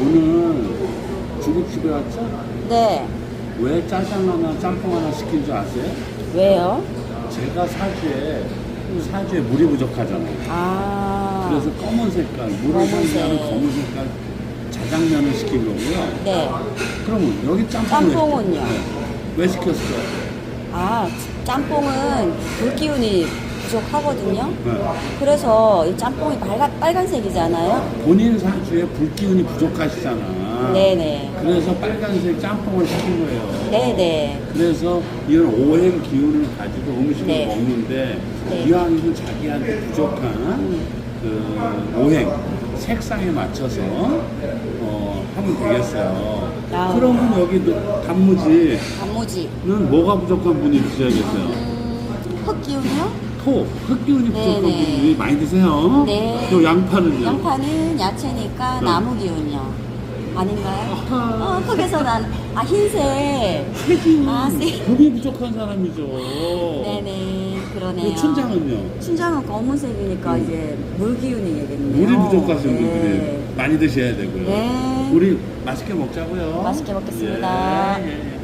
오늘 중국집에 왔죠? 네. 왜 짜장 하나, 짬뽕 하나 시킨 줄 아세요? 왜요? 제가 사주에, 사주에 물이 부족하잖아요. 아. 그래서 검은 색깔, 물을 검은색. 상징하는 검은 색깔 자장면을 시킨 거고요. 네. 그러면 여기 짬뽕 짬뽕은요? 왜 시켰어요? 아, 짬뽕은 불기운이 부족하거든요. 네. 그래서 이 짬뽕이 빨간, 빨간색이잖아요. 본인 사주에 불기운이 부족하시잖아. 네네. 그래서 빨간색 짬뽕을 시킨 거예요. 네네. 그래서 이런 오행 기운을 가지고 음식을 네. 먹는데 네. 이왕이면 자기한테 부족한 음. 그 오행 색상에 맞춰서 어, 하면 되겠어요. 아. 그러면 여기 단무지는 단무지. 뭐가 부족한 분이 드셔야겠어요? 음, 흑기운이요? 토, 흑기운이 부족한 네네. 분이 많이 드세요. 네. 또 양파는요? 양파는 야채니까 네. 나무 기운이요. 아닌가요? 아하. 어, 흑에서 난, 아, 흰색. 세기 아, 세- 금이 부족한 사람이죠. 네네. 그러네요. 춘장은요? 춘장은 검은색이니까 음. 이제 물 기운이겠네요. 물이 부족하신 네. 분들이 많이 드셔야 되고요. 네. 우리 맛있게 먹자고요. 맛있게 먹겠습니다. 예, 예, 예.